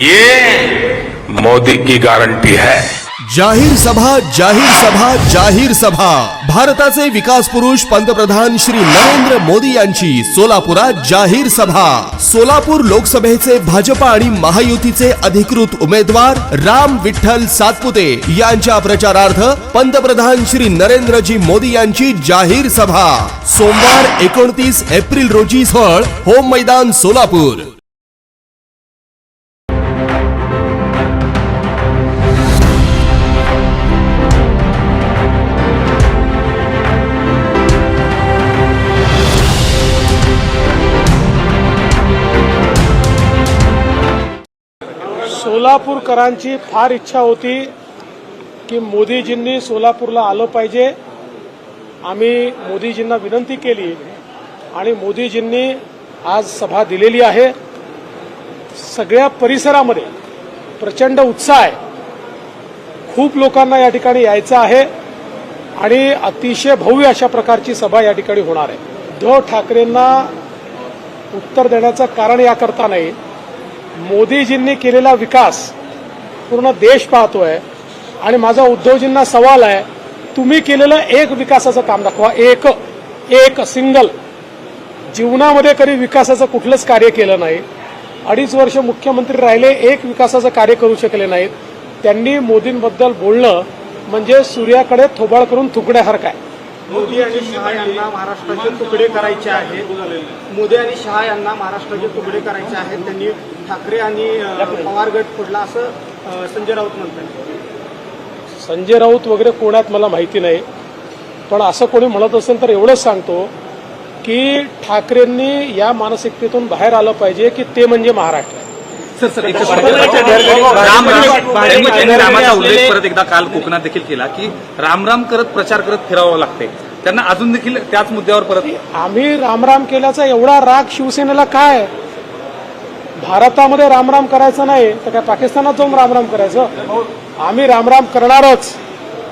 ये मोदी की गारंटी है। जाहीर सभा जाहीर सभा जाहीर सभा। भारताचे विकास पुरुष पंतप्रधान श्री नरेंद्र मोदी यांची सोलापुरात जाहीर सभा। सोलापूर लोकसभेचे भाजपा आणि महायुतीचे अधिकृत उमेदवार राम विठ्ठल सातपुते यांच्या प्रचारार्थ पंतप्रधान श्री नरेंद्रजी मोदी यांची जाहीर सभा। सोमवार एकोणतीस एप्रिल रोजी स्थळ होम मैदान सोलापूर। सोलापूरकरांची फार इच्छा होती की मोदीजींनी सोलापूरला आलं पाहिजे. आम्ही मोदीजींना विनंती केली आणि मोदीजींनी आज सभा दिलेली आहे. सगळ्या परिसरामध्ये प्रचंड उत्साह आहे. खूप लोकांना या ठिकाणी यायचं आहे आणि अतिशय भव्य अशा प्रकारची सभा या ठिकाणी होणार आहे. उद्धव ठाकरेंना उत्तर देण्याचं कारण याकरता नाही. मोदीजींनी केलेला विकास पूर्ण देश पाहतोय आणि माझा उद्धवजींना सवाल आहे तुम्ही केलेलं एक विकासाचं काम दाखवा. एक एक सिंगल. जीवनामध्ये कधी विकासाचं कुठलंच कार्य केलं नाही. अडीच वर्ष मुख्यमंत्री राहिले एक विकासाचं कार्य करू शकले नाहीत. त्यांनी मोदींबद्दल बोलणं म्हणजे सूर्याकडे थोबाळ करून थुकण्यासारखं आहे मोदी आणि शहा यांना महाराष्ट्राचे तुकडे करायचे आहेत. मोदी आणि शहा यांना महाराष्ट्राचे तुकडे करायचे आहेत. त्यांनी ठाकरे आणि अ, पवार गट फोडला असं संजय राऊत म्हणतात. संजय राऊत वगैरे कोणात मला माहिती नाही. पण असं कोणी म्हणत असेल तर एवढंच सांगतो की ठाकरेंनी या मानसिकतेतून बाहेर आलं पाहिजे की ते म्हणजे महाराष्ट्र आहे. राम राम त्यांनी रामाचा उल्लेख परत एकदा काल कोकणात देखील केला की राम राम करत प्रचार करत फिरावं लागते. त्यांना अजून देखील त्याच मुद्द्यावर परत आम्ही रामराम केल्याचा एवढा राग शिवसेनेला काय? भारतामध्ये रामराम करायचं नाही तर काय पाकिस्तानात जाऊन रामराम करायचं? आम्ही रामराम करणारच.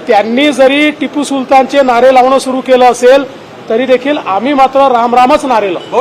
त्यांनी जरी टिपू सुलतानचे नारे लावणं सुरू केलं असेल तरी देखील आम्ही मात्र रामरामच नारे लावू.